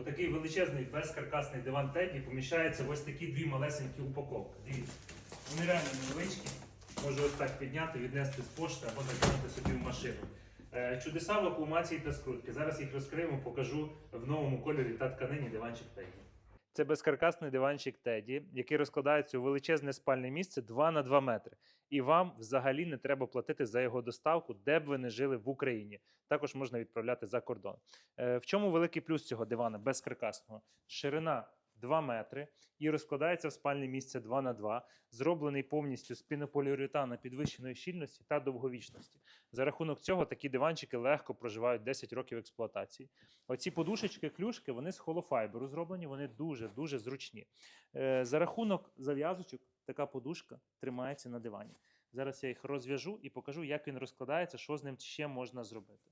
Отакий величезний безкаркасний диван Теді поміщається в ось такі дві малесенькі упаковки. Дивіться. Вони реально невеличкі. Можу ось так підняти, віднести з пошти або закинути собі в машину. Чудеса в акумації та скрутки. Зараз їх розкриємо, покажу в новому кольорі та тканині диванчик Теді. Це безкаркасний диванчик Теді, який розкладається у величезне спальне місце 2 на 2 метри. І вам взагалі не треба платити за його доставку, де б ви не жили в Україні. Також можна відправляти за кордон. Е, В чому великий плюс цього дивана безкаркасного? Ширина 2 метри і розкладається в спальне місце 2 на 2, зроблений повністю з пінополіуретана підвищеної щільності та довговічності. За рахунок цього такі диванчики легко проживають 10 років експлуатації. Оці подушечки, клюшки, вони з холофайберу зроблені, вони дуже-дуже зручні. Е, За рахунок зав'язочок така подушка тримається на дивані. Зараз я їх розв'яжу і покажу, як він розкладається, що з ним ще можна зробити.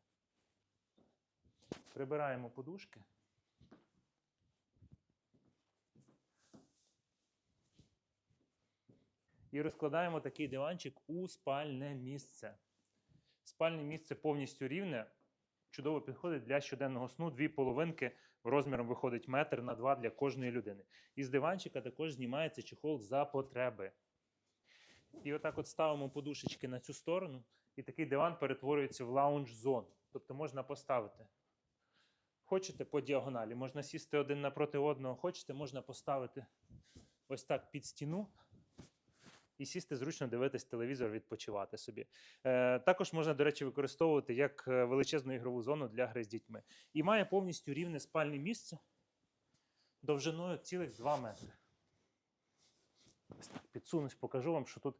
Прибираємо подушки. І розкладаємо такий диванчик у спальне місце. Спальне місце повністю рівне, чудово підходить для щоденного сну. Дві половинки розміром виходить метр на два для кожної людини. Із диванчика також знімається чехол за потреби. І отак от ставимо подушечки на цю сторону, і такий диван перетворюється в лаунж-зону. Тобто можна поставити. Хочете по діагоналі, можна сісти один напроти одного, хочете, можна поставити ось так під стіну і сісти зручно дивитись телевізор, відпочивати собі. Е, також можна, до речі, використовувати як е, величезну ігрову зону для гри з дітьми. І має повністю рівне спальне місце довжиною цілих 2 метри. Підсунусь, покажу вам, що тут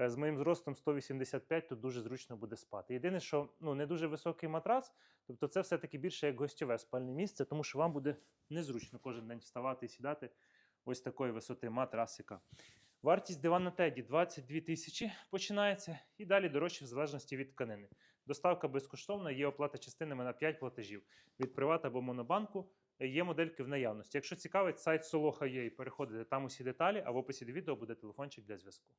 е, з моїм зростом 185 тут дуже зручно буде спати. Єдине, що ну, не дуже високий матрац, тобто це все-таки більше як гостьове спальне місце, тому що вам буде незручно кожен день вставати і сідати ось такої висоти матрасика. Вартість дивана Теді 22 тисячі починається і далі дорожче в залежності від тканини. Доставка безкоштовна, є оплата частинами на 5 платежів від приват або монобанку. Є модельки в наявності. Якщо цікавить, сайт Soloha.ua, переходите там усі деталі, а в описі до відео буде телефончик для зв'язку.